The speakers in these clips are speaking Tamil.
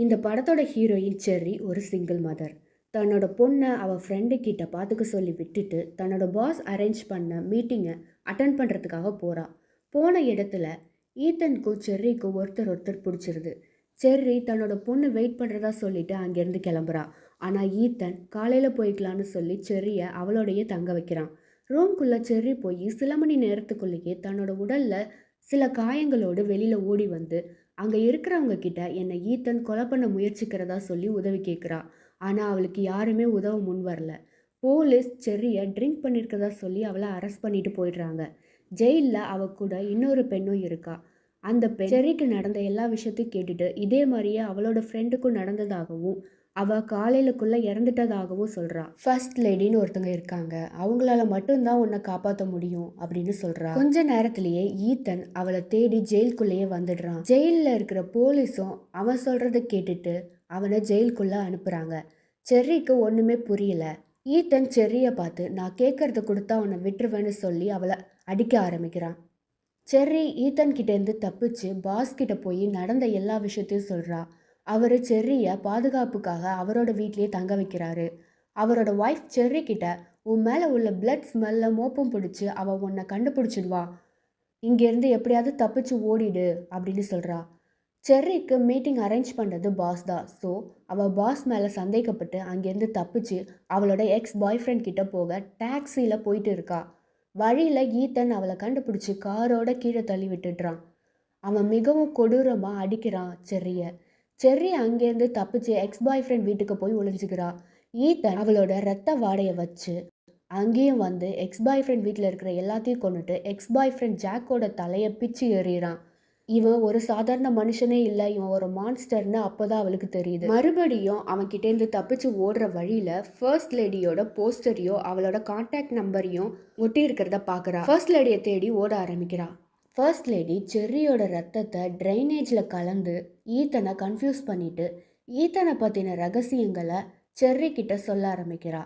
இந்த படத்தோட ஹீரோயின் செர்ரி ஒரு சிங்கிள் மதர். தன்னோட பொண்ணை அவள் ஃப்ரெண்டு கிட்ட பார்த்துக்க சொல்லி விட்டுட்டு தன்னோட பாஸ் அரேஞ்ச் பண்ண மீட்டிங்கை அட்டன் பண்ணுறதுக்காக போகிறா போன இடத்துல ஈத்தனுக்கும் செர்ரிக்கும் ஒருத்தர் ஒருத்தர் பிடிச்சிருது. செர்ரி தன்னோட பொண்ணு வெயிட் பண்ணுறதா சொல்லிட்டு அங்கேருந்து கிளம்புறா. ஆனால் ஈத்தன் காலையில் போய்க்கலான்னு சொல்லி செர்ரியை அவளோடையே தங்க வைக்கிறான். ரூம்குள்ளே செர்ரி போய் சில மணி நேரத்துக்குள்ளேயே தன்னோட உடலில் சில காயங்களோடு வெளியில் ஓடி வந்து அங்கே இருக்கிறவங்க கிட்ட என்னை ஈத்தன் கொலை பண்ண முயற்சிக்கிறதா சொல்லி உதவி கேட்குறா ஆனால் அவளுக்கு யாருமே உதவ முன் வரல. போலீஸ் செர்ரியை ட்ரிங்க் பண்ணியிருக்கதா சொல்லி அவளை அரெஸ்ட் பண்ணிட்டு போயிடுறாங்க. ஜெயிலில் அவ கூட இன்னொரு பெண்ணும் இருக்கா. அந்த பெண் செர்ரிக்கு நடந்த எல்லா விஷயத்தையும் கேட்டுட்டு இதே மாதிரியே அவளோட ஃப்ரெண்டுக்கும் நடந்ததாகவும் அவள் காலையிலக்குள்ள இறந்துட்டதாகவும் சொல்கிறா ஃபர்ஸ்ட் லேடின்னு ஒருத்தவங்க இருக்காங்க. அவங்களால மட்டும்தான் உன்னை காப்பாற்ற முடியும் அப்படின்னு சொல்கிறா கொஞ்ச நேரத்திலேயே ஈத்தன் அவளை தேடி ஜெயிலுக்குள்ளேயே வந்துடுறான். ஜெயிலில் இருக்கிற போலீஸும் அவன் சொல்கிறத கேட்டுட்டு அவனை ஜெயிலுக்குள்ளே அனுப்புகிறாங்க செர்ரிக்கு ஒன்றுமே புரியல. ஈத்தன் செர்ரியை பார்த்து நான் கேட்குறத கொடுத்தா உன்னை விட்டுருவேன்னு சொல்லி அவளை அடிக்க ஆரம்பிக்கிறான். செர்ரி ஈத்தன் கிட்டேருந்து தப்பிச்சு பாஸ் கிட்ட போய் நடந்த எல்லா விஷயத்தையும் சொல்கிறா அவர் செர்ரியை பாதுகாப்புக்காக அவரோட வீட்லேயே தங்க வைக்கிறாரு. அவரோட ஒய்ஃப் செர்ரி கிட்ட உன் மேலே உள்ள பிளட் ஸ்மெல்ல மோப்பம் பிடிச்சி அவள் உன்னை கண்டுபிடிச்சிடுவா. இங்கேருந்து எப்படியாவது தப்பிச்சு ஓடிடு அப்படின்னு சொல்கிறா செர்ரிக்கு மீட்டிங் அரேஞ்ச் பண்ணுறது பாஸ் தான். ஸோ அவள் பாஸ் மேலே சந்தேகப்பட்டு அங்கேருந்து தப்பிச்சு அவளோட எக்ஸ் பாய் ஃப்ரெண்ட் கிட்ட போக டாக்ஸியில் போயிட்டு இருக்கா. வழியில் ஈத்தன் அவளை கண்டுபிடிச்சி காரோட கீழே தள்ளி விட்டுடுறான். அவன் மிகவும் கொடூரமாக அடிக்கிறான் செர்ரியை. செர்ரி அங்கேருந்து தப்பிச்சு எக்ஸ் பாய் ஃப்ரெண்ட் வீட்டுக்கு போய் ஒளிஞ்சுக்கிறா. ஈத்தன் அவளோட ரத்த வாடையை வச்சு அங்கேயும் வந்து எக்ஸ் பாய் ஃப்ரெண்ட் வீட்டில் இருக்கிற எல்லாத்தையும் கொண்டுட்டு எக்ஸ் பாய் ஃப்ரெண்ட் ஜாக்கோட தலையை பிச்சு எறிகிறான். இவன் ஒரு சாதாரண மனுஷனே இல்லை இவன் ஒரு மான்ஸ்டர்னு அப்போதான் அவளுக்கு தெரியுது. மறுபடியும் அவன் கிட்டேருந்து தப்பிச்சு ஓடுற வழியில் ஃபர்ஸ்ட் லேடியோட போஸ்டரையோ அவளோட கான்டாக்ட் நம்பரையும் ஒட்டி இருக்கிறத பார்க்குறா ஃபர்ஸ்ட் லேடியை தேடி ஓட ஆரம்பிக்கிறா. ஃபர்ஸ்ட் லேடி செர்ரியோட ரத்தத்தை ட்ரைனேஜில் கலந்து ஈத்தனை கன்ஃபியூஸ் பண்ணிட்டு ஈத்தனை பற்றின ரகசியங்களை செர்ரி கிட்ட சொல்ல ஆரம்பிக்கிறா.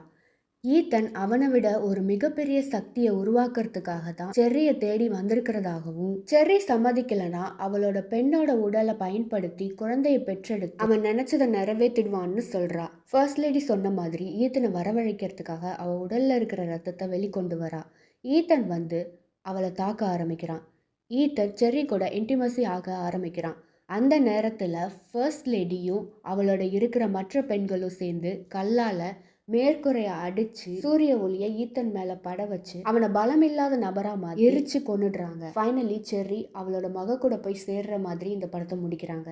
ஈத்தன் அவனை விட ஒரு மிகப்பெரிய சக்தியை உருவாக்குறதுக்காக தான் செர்ரியை தேடி வந்திருக்கிறதாகவும் செர்ரி சம்மதிக்கலனா அவளோட பெண்ணோட உடலை பயன்படுத்தி குழந்தையை பெற்றெடுத்து அவன் நினைச்சதை நிறைவேற்றிடுவான்னு சொல்றா. ஃபர்ஸ்ட் லேடி சொன்ன மாதிரி ஈத்தனை வரவழைக்கிறதுக்காக அவள் உடல்ல இருக்கிற ரத்தத்தை வெளிக்கொண்டு வரா. ஈத்தன் வந்து அவளை தாக்க ஆரம்பிக்கிறான். ஈத்தர் செர்ரி கூட இன்டிமசி ஆக ஆரம்பிக்கிறான். அந்த நேரத்தில் ஃபர்ஸ்ட் லேடியும் அவளோட இருக்கிற மற்ற பெண்களும் சேர்ந்து கல்லால் மேற்கூரைய அடிச்சு சூரிய ஒளியை ஈத்தன் மேல பட வச்சு அவனை பலமில்லாத நபரா மாதிரி எரிச்சு கொண்டுடுறாங்க ஃபைனலி செர்ரி அவளோட மக கூட போய் சேர்ற மாதிரி இந்த படத்தை முடிக்கிறாங்க.